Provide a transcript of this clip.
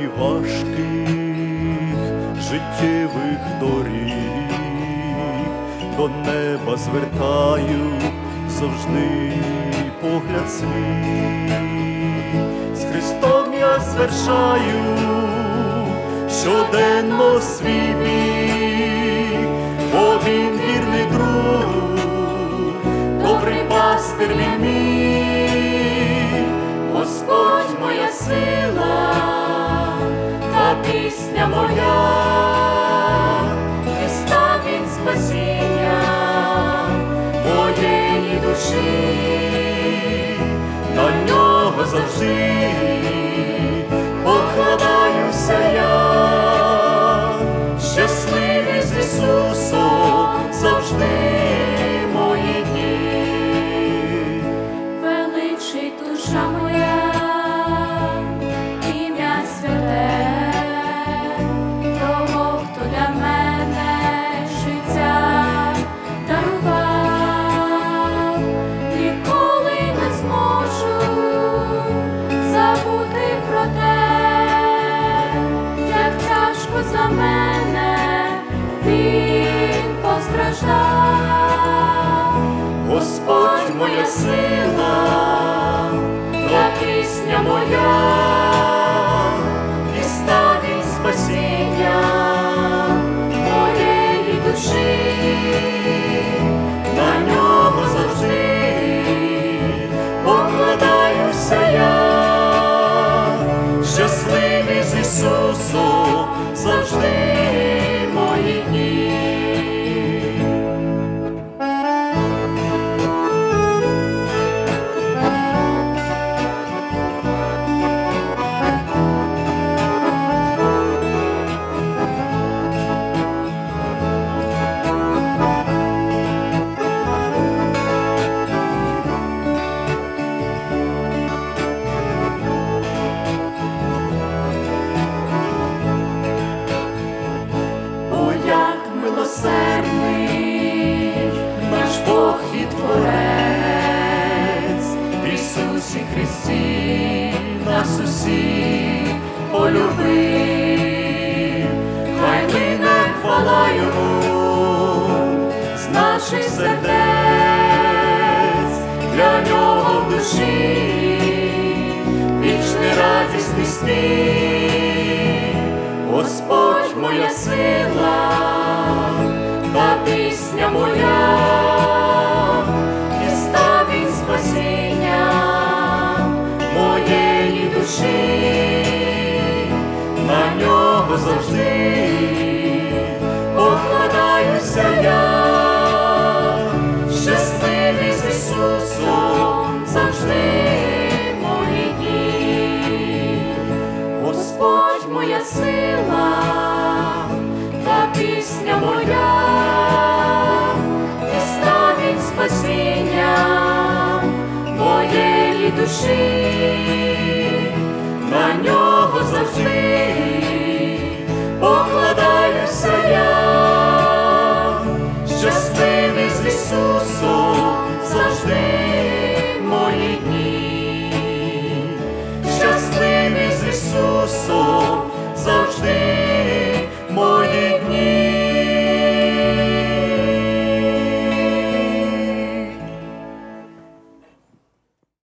терені важких життєвих доріг, до неба звертаю завжди погляд свій, з Христом я звершаю щоденно свій бій, бо він вірний друг, добрий пастир він мій, Господь моя сила пісня моя, Христа він спасіння моєї душі, до нього завжди він постраждав. Господь моя сила, та пісня моя, і ставить спасіння моєї душі, на нього завжди покладаюся я, щасливий з Ісусом Творець, Ісусі Христі нас усіх полюбив, хай лине хвала Йому з наших сердець, для нього в душі вічний радісний спів. Господь моя сила, та пісня моя, нього завжди покладаюся я, щасливий з Ісусом завжди мої дні. Господь моя сила, та пісня моя, і спасіння моєї душі,